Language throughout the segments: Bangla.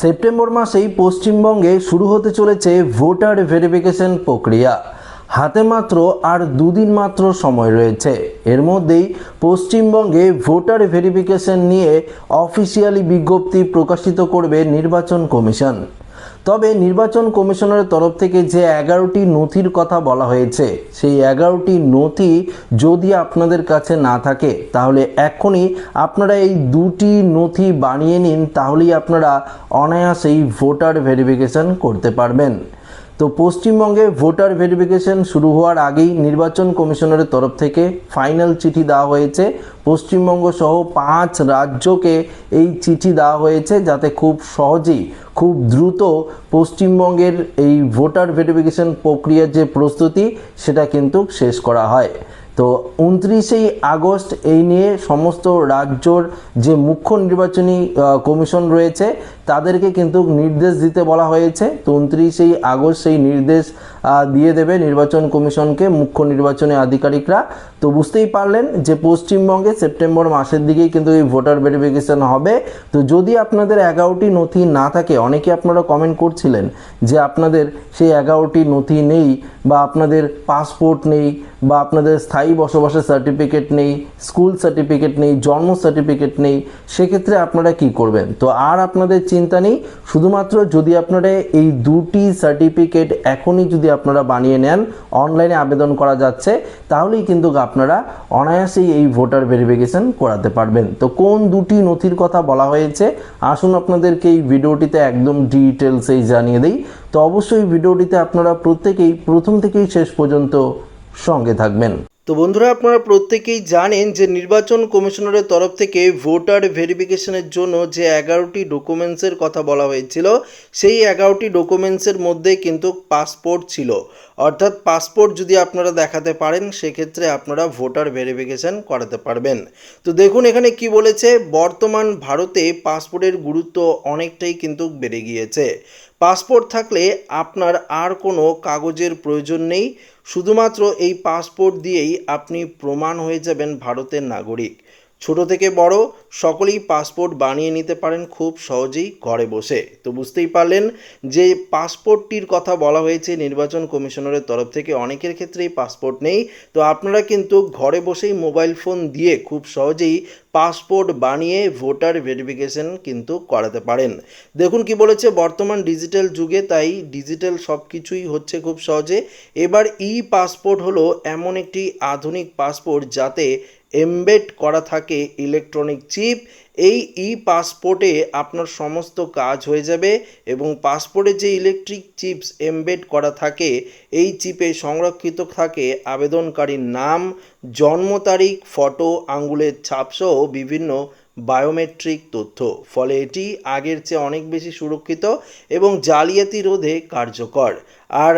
সেপ্টেম্বর মাসেই পশ্চিমবঙ্গে শুরু হতে চলেছে ভোটার ভেরিফিকেশন প্রক্রিয়া। হাতে মাত্র আর দুদিন মাত্র সময় রয়েছে। এর মধ্যেই পশ্চিমবঙ্গে ভোটার ভেরিফিকেশন নিয়ে অফিসিয়ালি বিজ্ঞপ্তি প্রকাশিত করবে নির্বাচন কমিশন। তবে নির্বাচন কমিশনের তরফ থেকে যে এগারোটি নথির কথা বলা হয়েছে, সেই এগারোটি নথি যদি আপনাদের কাছে না থাকে, তাহলে এখনই আপনারা এই দুটি নথি বানিয়ে নিন, তাহলেই আপনারা অনায়াসেই ভোটার ভেরিফিকেশন করতে পারবেন। তো পশ্চিমবঙ্গে ভোটার ভেরিফিকেশন শুরু হওয়ার আগেই নির্বাচন কমিশনের তরফ থেকে ফাইনাল চিঠি দেওয়া হয়েছে। পশ্চিমবঙ্গ সহ পাঁচ রাজ্যকে এই চিঠি দেওয়া হয়েছে যাতে খুব সহজেই, খুব দ্রুত পশ্চিমবঙ্গের এই ভোটার ভেরিফিকেশন প্রক্রিয়ার যে প্রস্তুতি, সেটা কিন্তু শেষ করা হয়। তো উনত্রিশেই আগস্ট এই নিয়ে সমস্ত রাজ্যর যে মুখ্য নির্বাচনী কমিশন রয়েছে, তাদেরকে কিন্তু নির্দেশ দিতে বলা হয়েছে। তো উনত্রিশেই আগস্ট সেই নির্দেশ দিয়ে দেবে নির্বাচন কমিশনকে, মুখ্য নির্বাচনী আধিকারিকরা। তো বুঝতেই পারলেন যে পশ্চিমবঙ্গে সেপ্টেম্বর মাসের দিকেই কিন্তু এই ভোটার ভেরিফিকেশন হবে। তো যদি আপনাদের এগারোটি নথি না থাকে, অনেকে আপনারা কমেন্ট করছিলেন যে আপনাদের সেই এগারোটি নথি নেই বা আপনাদের পাসপোর্ট নেই বা আপনাদের স্থায়ী বসবাসের সার্টিফিকেট নেই স্কুল সার্টিফিকেট নেই, জন্ম সার্টিফিকেট নেই, সেক্ষেত্রে আপনারা কি করবেন? তো আর আপনাদের চিন্তা নেই, শুধুমাত্র যদি আপনারা এই দুটি সার্টিফিকেট এখনই যদি আপনারা বানিয়ে নেন অনলাইনে আবেদন করা যাচ্ছে, তাহলেই কিন্তু আপনারা অনায়াসেই এই ভোটার ভেরিফিকেশন করাতে পারবেন। তো কোন দুটি নথির কথা বলা হয়েছে, আসুন আপনাদেরকে এই ভিডিওটিতে একদম ডিটেলসেই জানিয়ে দিই। তো অবশ্যই ভিডিওটিতে আপনারা প্রত্যেকেই, প্রথম থেকেই শেষ পর্যন্ত সঙ্গে থাকবেন। তো বন্ধুরা, আপনারা প্রত্যেকেই জানেন যে নির্বাচন কমিশনারের তরফ থেকে ভোটার ভেরিফিকেশনের জন্য যে এগারোটি ডকুমেন্টসের কথা বলা হয়েছিল, সেই এগারোটি ডকুমেন্টসের মধ্যে কিন্তু পাসপোর্ট ছিল। অর্থাৎ পাসপোর্ট যদি আপনারা দেখাতে পারেন, সেক্ষেত্রে আপনারা ভোটার ভেরিফিকেশন করাতে পারবেন। তো দেখুন, এখানে কি বলেছে, বর্তমান ভারতে পাসপোর্টের গুরুত্ব অনেকটাই কিন্তু বেড়ে গিয়েছে। পাসপোর্ট থাকলে আপনার আর কোনো কাগজের প্রয়োজন নেই। শুধুমাত্র এই পাসপোর্ট দিয়েই আপনি প্রমাণ হয়ে যাবেন ভারতের নাগরিক। ছোট থেকে বড়, সকলেই পাসপোর্ট বানিয়ে নিতে পারেন খুব সহজেই ঘরে বসে। তো বুঝতেই পারলেন যে পাসপোর্টটির কথা বলা হয়েছে, নির্বাচন কমিশনারের তরফ থেকে অনেকের ক্ষেত্রেই পাসপোর্ট নেই। তো আপনারা কিন্তু ঘরে বসেই মোবাইল ফোন দিয়ে খুব সহজেই পাসপোর্ট বানিয়ে ভোটার ভেরিফিকেশন কিন্তু করাতে পারেন। দেখুন কি বলেছে, বর্তমান ডিজিটাল যুগে তাই ডিজিটাল সব কিছুই হচ্ছে খুব সহজে। এবার ই পাসপোর্ট হলো এমন একটি আধুনিক পাসপোর্ট যাতে এমবেড করা থাকে ইলেকট্রনিক চিপ এই ই পাসপোর্টে আপনার সমস্ত কাজ হয়ে যাবে এবং পাসপোর্টে যে ইলেকট্রিক চিপস এমবেড করা থাকে, এই চিপে সংরক্ষিত থাকে আবেদনকারীর নাম, জন্ম তারিখ ফটো আঙ্গুলের ছাপসহ বিভিন্ন বায়োমেট্রিক তথ্য। ফলে এটি আগের চেয়ে অনেক বেশি সুরক্ষিত এবং জালিয়াতি রোধে কার্যকর। আর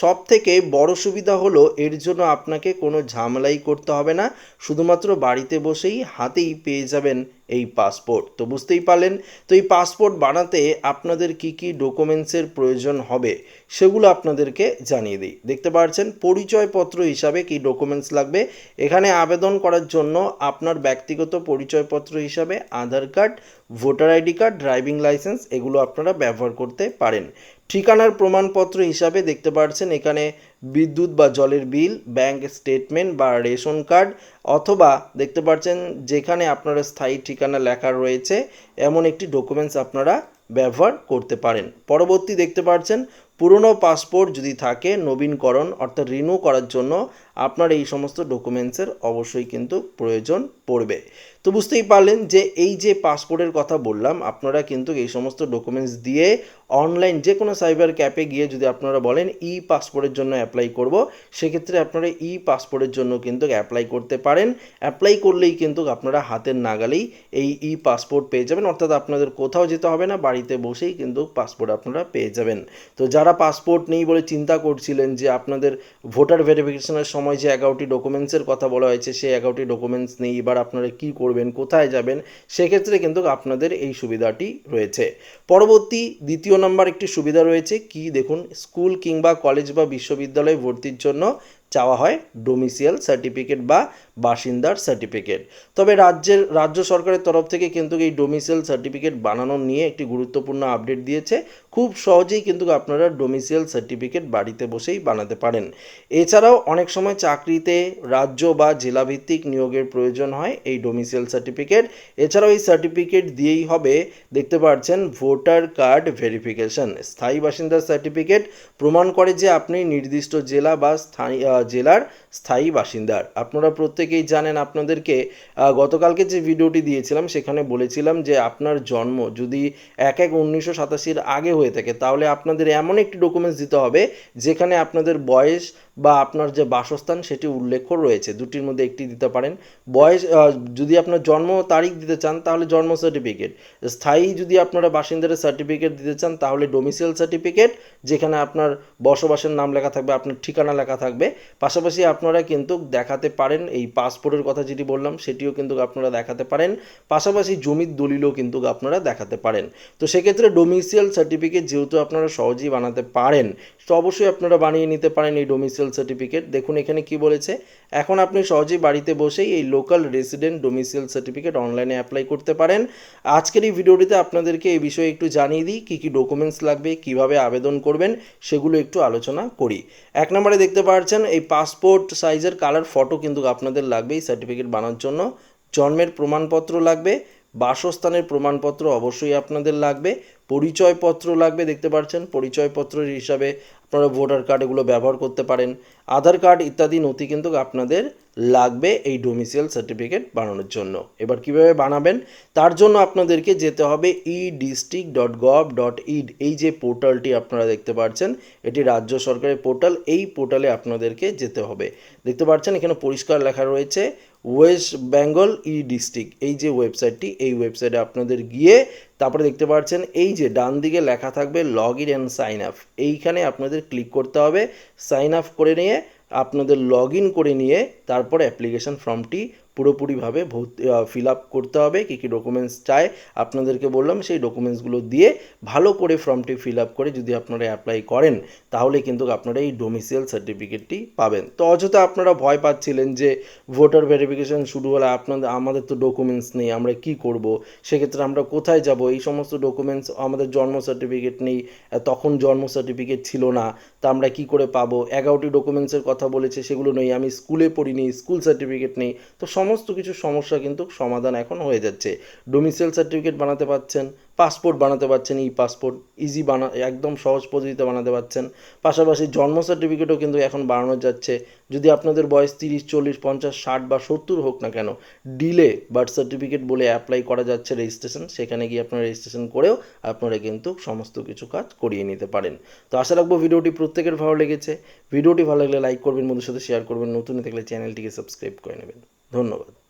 সব থেকে বড় সুবিধা হলো, এর জন্য আপনাকে কোনো ঝামেলাই করতে হবে না। শুধুমাত্র বাড়িতে বসেই হাতেই পেয়ে যাবেন এই পাসপোর্ট। তো বুঝতেই পারলেন? তো এই পাসপোর্ট বানাতে আপনাদের কি কি ডকুমেন্টসের প্রয়োজন হবে, সেগুলো আপনাদেরকে জানিয়ে দিই। দেখতে পাচ্ছেন পরিচয়পত্র হিসাবে কি ডকুমেন্টস লাগবে? এখানে আবেদন করার জন্য আপনার ব্যক্তিগত পরিচয়পত্র হিসাবে Aadhaar card, voter ID card, driving licence, এগুলো আপনারা ব্যবহার করতে পারেন। ঠিকানার প্রমাণপত্র হিসাবে দেখতে পাচ্ছেন এখানে বিদ্যুৎ বা জলের বিল, ব্যাংক স্টেটমেন্ট বা রেশন কার্ড, অথবা দেখতে পাচ্ছেন যেখানে আপনার স্থায়ী ঠিকানা লেখা রয়েছে, এমন একটি ডকুমেন্টস আপনারা ব্যবহার করতে পারেন। পরবর্তী দেখতে পাচ্ছেন পুরনো পাসপোর্ট যদি থাকে, নবীনকরণ অর্থাৎ রিনিউ করার জন্য আপনার এই সমস্ত ডকুমেন্টসের অবশ্যই কিন্তু প্রয়োজন পড়বে। তো বুঝতেই পারলেন যে এই যে পাসপোর্টের কথা বললাম, আপনারা কিন্তু এই সমস্ত ডকুমেন্টস দিয়ে অনলাইন যে কোনো সাইবার ক্যাপে গিয়ে যদি আপনারা বলেন ই পাসপোর্টের জন্য অ্যাপ্লাই করব, সেক্ষেত্রে আপনারা ই পাসপোর্টের জন্য কিন্তু অ্যাপ্লাই করতে পারেন। অ্যাপ্লাই করলেই কিন্তু আপনারা হাতের নাগালেই এই ই পাসপোর্ট পেয়ে যাবেন, অর্থাৎ আপনাদের কোথাও যেতে হবে না, বাড়িতে বসেই কিন্তু পাসপোর্ট আপনারা পেয়ে যাবেন। তো যারা পাসপোর্ট নেই বলে চিন্তা করছিলেন যে আপনাদের ভোটার ভেরিফিকেশনের সময় যে এগারোটি ডকুমেন্টসের কথা বলা হয়েছে, সেই এগারোটি ডকুমেন্টস নেই এবার আপনারা কী করবেন, কোথায় যাবেন, সেক্ষেত্রে কিন্তু আপনাদের এই সুবিধাটি রয়েছে। পরবর্তী দ্বিতীয় নম্বর একটি সুবিধা রয়েছে, কি দেখুন, স্কুল কিংবা কলেজ বা বিশ্ববিদ্যালয়ে ভর্তির জন্য চাওয়া হয় ডোমিসিয়াল সার্টিফিকেট বা বাসিন্দার সার্টিফিকেট তবে রাজ্যের রাজ্য সরকারের তরফ থেকে কিন্তু এই ডোমিসিয়াল সার্টিফিকেট বানানো নিয়ে একটি গুরুত্বপূর্ণ আপডেট দিয়েছে। খুব সহজেই কিন্তু আপনারা ডোমিসিয়াল সার্টিফিকেট বাড়িতে বসেই বানাতে পারেন। এছাড়াও অনেক সময় চাকরিতে রাজ্য বা জেলাভিত্তিক নিয়োগের প্রয়োজন হয় এই ডোমিসিয়াল সার্টিফিকেট এছাড়াও এই সার্টিফিকেট দিয়েই হবে দেখতে পাচ্ছেন ভোটার কার্ড ভেরিফিকেশন স্থায়ী বাসিন্দার সার্টিফিকেট প্রমাণ করে যে আপনি নির্দিষ্ট জেলা বা আহ, জেলার স্থায়ী বাসিন্দার। আপনারা প্রত্যেকেই জানেন আপনাদেরকে গতকালকে যে ভিডিওটি দিয়েছিলাম সেখানে বলেছিলাম যে আপনার জন্ম যদি এক এক উনিশশো সাতাশির আগে হয়ে থাকে, তাহলে আপনাদের এমন একটি ডকুমেন্টস দিতে হবে যেখানে আপনাদের বয়স বা আপনার যে বাসস্থান সেটি উল্লেখ রয়েছে। দুটির মধ্যে একটি দিতে পারেন। বয়স যদি আপনার জন্ম তারিখ দিতে চান, তাহলে জন্ম সার্টিফিকেট স্থায়ী যদি আপনারা বাসিন্দার সার্টিফিকেট দিতে চান, তাহলে ডোমিসিয়াল সার্টিফিকেট যেখানে আপনার বসবাসের নাম লেখা থাকবে, আপনার ঠিকানা লেখা থাকবে। পাশাপাশি আপনারা কিন্তু দেখাতে পারেন, এই পাসপোর্টের কথা যেটি বললাম, সেটিও কিন্তু আপনারা দেখাতে পারেন। পাশাপাশি জমির দলিলও কিন্তু আপনারা দেখাতে পারেন। তো সেক্ষেত্রে ডোমিসিয়াল সার্টিফিকেট যেহেতু আপনারা সহজেই বানাতে পারেন, তো অবশ্যই আপনারা বানিয়ে নিতে পারেন এই ডোমিসিয়াল সার্টিফিকেট দেখুন, এখানে কি বলেছে? এখন আপনি সহজেই বাড়িতে বসেই এই লোকাল রেসিডেন্ট ডোমিসিয়াল সার্টিফিকেট অনলাইনে অ্যাপ্লাই করতে পারেন। আজকের এই ভিডিওটিতে আপনাদেরকে এই বিষয়ে একটু জানিয়ে দিই, কী কী ডকুমেন্টস লাগবে, কীভাবে আবেদন করবেন, সেগুলো একটু আলোচনা করি। এক নম্বরে দেখতে পাচ্ছেন, এই পাসপোর্ট সাইজের কালার ফটো কিন্তু আপনাদের লাগবে এই সার্টিফিকেট বানানোর জন্য। জন্মের প্রমাণপত্র লাগবে। বাসস্থানের প্রমাণপত্র অবশ্যই আপনাদের লাগবে, পরিচয়পত্র লাগবে, দেখতে পাচ্ছেন পরিচয়পত্রের হিসাবে আপনারা ভোটার কার্ড এগুলো ব্যবহার করতে পারেন। আধার কার্ড ইত্যাদি নথি কিন্তু আপনাদের লাগবে এই ডোমিসিয়াল সার্টিফিকেট বানানোর জন্য। এবার কীভাবে বানাবেন? তার জন্য আপনাদেরকে যেতে হবে E district dot gov dot ইড এই যে পোর্টালটি আপনারা দেখতে পাচ্ছেন এটি রাজ্য সরকারের পোর্টাল, এই পোর্টালে আপনাদেরকে যেতে হবে। দেখতে পাচ্ছেন এখানে পরিষ্কার লেখা রয়েছে ওয়েস্ট বেঙ্গল ই ডিস্ট্রিক্ট। এই যে ওয়েবসাইটটি, এই ওয়েবসাইটে আপনাদের গিয়ে তারপরে দেখতে পাচ্ছেন, এই যে ডান দিকে লেখা থাকবে log in and sign up এইখানে আপনাদের ক্লিক করতে হবে সাইন আপ করে নিয়ে আপনাদের লগ ইন করে নিয়ে তারপর অ্যাপ্লিকেশন ফর্মটি পুরোপুরিভাবে ভর্তি ফিল আপ করতে হবে, কী কী ডকুমেন্টস চায় আপনাদেরকে বললাম, সেই ডকুমেন্টসগুলো দিয়ে ভালো করে ফর্মটি ফিল আপ করে যদি আপনারা অ্যাপ্লাই করেন, তাহলে কিন্তু আপনারা এই ডোমিসিয়াল সার্টিফিকেটটি পাবেন। তো অযথা আপনারা ভয় পাচ্ছিলেন যে ভোটার ভেরিফিকেশন শুরু হলে আপনাদের, আমাদের তো ডকুমেন্টস নেই, আমরা কি করব? সেক্ষেত্রে আমরা কোথায় যাব? এই সমস্ত ডকুমেন্টস আমাদের জন্ম সার্টিফিকেট নেই তখন জন্ম সার্টিফিকেট ছিল না, তা আমরা কি করে পাবো? এগারোটি ডকুমেন্টসের কথা বলেছে, সেগুলো নেই, আমি স্কুলে পড়িনি স্কুল সার্টিফিকেট নেই, তো সমস্ত কিছু সমস্যা কিন্তু সমাধান এখন হয়ে যাচ্ছে। ডোমিসিয়াল সার্টিফিকেট বানাতে পারছেন পাসপোর্ট বানাতে পারছেন ই পাসপোর্ট ইজি বানা একদম সহজ পদ্ধতিতে বানাতে পারছেন। পাশাপাশি জন্ম সার্টিফিকেটও কিন্তু এখন বানানো যাচ্ছে। যদি আপনাদের বয়স তিরিশ, চল্লিশ, পঞ্চাশ, ষাট বা সত্তর হোক না কেন ডিলে বার্থ সার্টিফিকেট বলে অ্যাপ্লাই করা যাচ্ছে রেজিস্ট্রেশন সেখানে গিয়ে আপনারা রেজিস্ট্রেশন করেও আপনারা কিন্তু সমস্ত কিছু কাজ করিয়ে নিতে পারেন। তো আশা রাখব ভিডিওটি প্রত্যেকের ভালো লেগেছে। ভিডিওটি ভালো লাগলে লাইক করবেন বন্ধুর সাথে শেয়ার করবেন। নতুন থাকলে চ্যানেলটিকে সাবস্ক্রাইব করে নেবেন। ধন্যবাদ।